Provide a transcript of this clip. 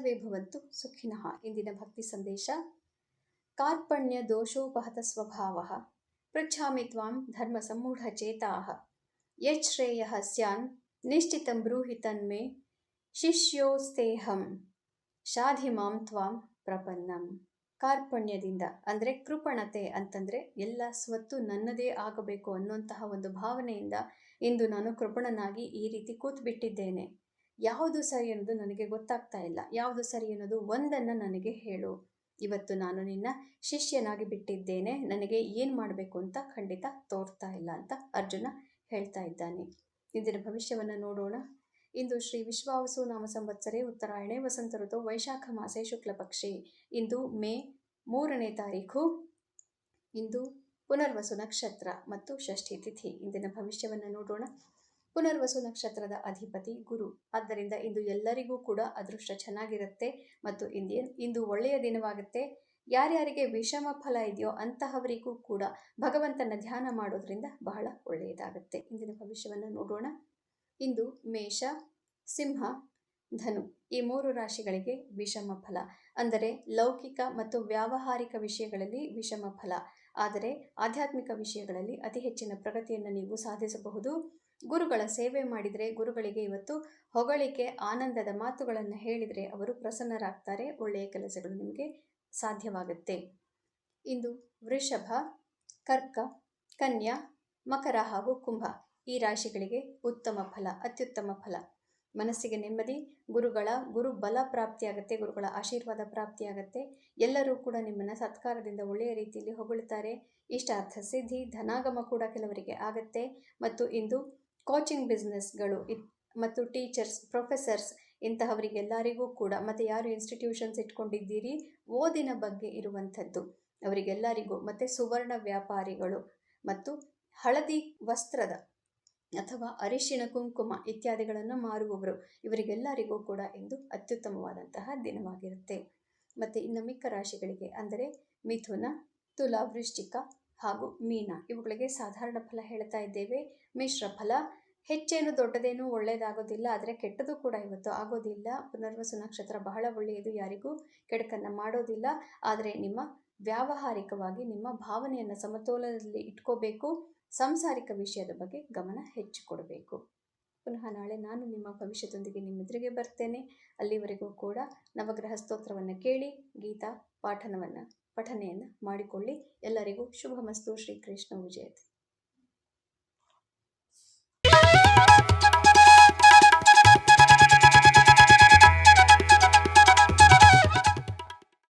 ಭವಂತು ಸುಖಿನಃ. ಇಂದಿನ ಭಕ್ತಿ ಸಂದೇಶ, ಕಾರ್ಪಣ್ಯ ದೋಷೋಪಹತ ಸ್ವಭಾವ, ಪೃಚ್ಛಾಮಿ ತ್ವಾಂ ಧರ್ಮ ಸಮೂಢಚೇತಾ ಯಶ್ರೇಯ ಸ್ಯಾನ್ ನಿಶ್ಚಿತಂ ಬ್ರೂಹಿ ತನ್ಮೇ ಶಾಧಿ ಮಾಂ ತ್ವಾಂ ಪ್ರಪನ್ನಂ. ಕಾರ್ಪಣ್ಯದಿಂದ ಅಂದರೆ ಕೃಪಣತೆ ಅಂತಂದರೆ ಎಲ್ಲ ಸ್ವತ್ತು ನನ್ನದೇ ಆಗಬೇಕು ಅನ್ನುವಂತಹ ಒಂದು ಭಾವನೆಯಿಂದ ಇಂದು ನಾನು ಕೃಪಣನಾಗಿ ಈ ರೀತಿ ಕೂತ್ಬಿಟ್ಟಿದ್ದೇನೆ. ಯಾವುದು ಸರಿ ಅನ್ನೋದು ನನಗೆ ಗೊತ್ತಾಗ್ತಾ ಇಲ್ಲ. ಯಾವುದು ಸರಿ ಅನ್ನೋದು ಒಂದನ್ನು ನನಗೆ ಹೇಳು. ಇವತ್ತು ನಾನು ನಿನ್ನ ಶಿಷ್ಯನಾಗಿ ಬಿಟ್ಟಿದ್ದೇನೆ. ನನಗೆ ಏನು ಮಾಡಬೇಕು ಅಂತ ಖಂಡಿತ ತೋರ್ತಾ ಇಲ್ಲ ಅಂತ ಅರ್ಜುನ ಹೇಳ್ತಾ ಇದ್ದಾನೆ. ಇಂದಿನ ಭವಿಷ್ಯವನ್ನು ನೋಡೋಣ. ಇಂದು ಶ್ರೀ ವಿಶ್ವಾವಸು ನಾಮ ಸಂವತ್ಸರೆ, ಉತ್ತರಾಯಣೆ, ವಸಂತ ಋತು, ವೈಶಾಖ ಮಾಸೆ ಶುಕ್ಲಪಕ್ಷಿ ಇಂದು ಮೇ ಮೂರನೇ ತಾರೀಖು. ಇಂದು ಪುನರ್ವಸು ನಕ್ಷತ್ರ ಮತ್ತು ಷಷ್ಠಿ ತಿಥಿ. ಇಂದಿನ ಭವಿಷ್ಯವನ್ನು ನೋಡೋಣ. ಪುನರ್ವಸು ನಕ್ಷತ್ರದ ಅಧಿಪತಿ ಗುರು. ಆದ್ದರಿಂದ ಇಂದು ಎಲ್ಲರಿಗೂ ಕೂಡ ಅದೃಷ್ಟ ಚೆನ್ನಾಗಿರುತ್ತೆ ಮತ್ತು ಇಂದಿಯನ್ ಇಂದು ಒಳ್ಳೆಯ ದಿನವಾಗುತ್ತೆ. ಯಾರ್ಯಾರಿಗೆ ವಿಷಮ ಫಲ ಇದೆಯೋ ಅಂತಹವರಿಗೂ ಕೂಡ ಭಗವಂತನ ಧ್ಯಾನ ಮಾಡೋದ್ರಿಂದ ಬಹಳ ಒಳ್ಳೆಯದಾಗುತ್ತೆ. ಇಂದಿನ ಭವಿಷ್ಯವನ್ನು ನೋಡೋಣ. ಇಂದು ಮೇಷ, ಸಿಂಹ, ಧನು ಈ ಮೂರು ರಾಶಿಗಳಿಗೆ ವಿಷಮ ಫಲ. ಅಂದರೆ ಲೌಕಿಕ ಮತ್ತು ವ್ಯಾವಹಾರಿಕ ವಿಷಯಗಳಲ್ಲಿ ವಿಷಮ ಫಲ. ಆದರೆ ಆಧ್ಯಾತ್ಮಿಕ ವಿಷಯಗಳಲ್ಲಿ ಅತಿ ಹೆಚ್ಚಿನ ಪ್ರಗತಿಯನ್ನು ನೀವು ಸಾಧಿಸಬಹುದು. ಗುರುಗಳ ಸೇವೆ ಮಾಡಿದರೆ ಗುರುಗಳಿಗೆ ಇವತ್ತು ಹೊಗಳಿಕೆ, ಆನಂದದ ಮಾತುಗಳನ್ನು ಹೇಳಿದರೆ ಅವರು ಪ್ರಸನ್ನರಾಗ್ತಾರೆ. ಒಳ್ಳೆಯ ಕೆಲಸಗಳು ನಿಮಗೆ ಸಾಧ್ಯವಾಗುತ್ತೆ. ಇಂದು ವೃಷಭ, ಕರ್ಕ, ಕನ್ಯಾ, ಮಕರ ಹಾಗೂ ಕುಂಭ ಈ ರಾಶಿಗಳಿಗೆ ಉತ್ತಮ ಫಲ, ಅತ್ಯುತ್ತಮ ಫಲ. ಮನಸ್ಸಿಗೆ ನೆಮ್ಮದಿ, ಗುರುಗಳ ಗುರು ಬಲ ಪ್ರಾಪ್ತಿಯಾಗತ್ತೆ, ಗುರುಗಳ ಆಶೀರ್ವಾದ ಪ್ರಾಪ್ತಿಯಾಗತ್ತೆ. ಎಲ್ಲರೂ ಕೂಡ ನಿಮ್ಮನ್ನು ಸತ್ಕಾರದಿಂದ ಒಳ್ಳೆಯ ರೀತಿಯಲ್ಲಿ ಹೊಗಳುತ್ತಾರೆ ಇಷ್ಟಾರ್ಥ ಸಿದ್ಧಿ, ಧನಾಗಮ ಕೂಡ ಕೆಲವರಿಗೆ ಆಗತ್ತೆ. ಮತ್ತು ಇಂದು ಕೋಚಿಂಗ್ ಬಿಸ್ನೆಸ್ಗಳು ಮತ್ತು ಟೀಚರ್ಸ್ ಪ್ರೊಫೆಸರ್ಸ್ ಇಂತಹವರಿಗೆಲ್ಲರಿಗೂ ಕೂಡ, ಮತ್ತು ಯಾರು ಇನ್ಸ್ಟಿಟ್ಯೂಷನ್ಸ್ ಇಟ್ಕೊಂಡಿದ್ದೀರಿ, ಓದಿನ ಬಗ್ಗೆ ಇರುವಂಥದ್ದು. ಅವರಿಗೆಲ್ಲರಿಗೂ, ಮತ್ತು ಸುವರ್ಣ ವ್ಯಾಪಾರಿಗಳು ಮತ್ತು ಹಳದಿ ವಸ್ತ್ರದ ಅಥವಾ ಅರಿಶಿಣ ಕುಂಕುಮ ಇತ್ಯಾದಿಗಳನ್ನು ಮಾರುವವರು, ಇವರಿಗೆಲ್ಲರಿಗೂ ಕೂಡ ಇಂದು ಅತ್ಯುತ್ತಮವಾದಂತಹ ದಿನವಾಗಿರುತ್ತೆ. ಮತ್ತು ಇನ್ನು ಮಿಕ್ಕ ರಾಶಿಗಳಿಗೆ, ಅಂದರೆ ಮಿಥುನ, ತುಲಾ, ವೃಶ್ಚಿಕ ಹಾಗೂ ಮೀನ. ಇವುಗಳಿಗೆ ಸಾಧಾರಣ ಫಲ ಹೇಳ್ತಾ ಇದ್ದೇವೆ. ಮಿಶ್ರ ಫಲ. ಹೆಚ್ಚೇನು ದೊಡ್ಡದೇನು ಒಳ್ಳೆಯದಾಗೋದಿಲ್ಲ ಆದರೆ ಕೆಟ್ಟದು ಕೂಡ ಇವತ್ತು ಆಗೋದಿಲ್ಲ. ಪುನರ್ವಸು ನಕ್ಷತ್ರ ಬಹಳ ಒಳ್ಳೆಯದು ಯಾರಿಗೂ ಕೆಡಕನ್ನು ಮಾಡೋದಿಲ್ಲ. ಆದರೆ ನಿಮ್ಮ ವ್ಯಾವಹಾರಿಕವಾಗಿ ನಿಮ್ಮ ಭಾವನೆಯನ್ನು ಸಮತೋಲನದಲ್ಲಿ ಇಟ್ಕೋಬೇಕು. ಸಾಂಸಾರಿಕ ವಿಷಯದ ಬಗ್ಗೆ ಗಮನ ಹೆಚ್ಚು ಕೊಡಬೇಕು ಪುನಃ ನಾಳೆ ನಾನು ನಿಮ್ಮ ಭವಿಷ್ಯದೊಂದಿಗೆ ನಿಮ್ಮೆದುರಿಗೆ ಬರ್ತೇನೆ. ಅಲ್ಲಿವರೆಗೂ ಕೂಡ ನವಗ್ರಹ ಸ್ತೋತ್ರವನ್ನು ಕೇಳಿ, ಗೀತಾ, ಪಾಠನವನ್ನು ಪಠನೆಯನ್ನು ಮಾಡಿಕೊಳ್ಳಿ. ಎಲ್ಲರಿಗೂ ಶುಭಮಸ್ತು. ಶ್ರೀಕೃಷ್ಣ ವಿಜಯತೆ.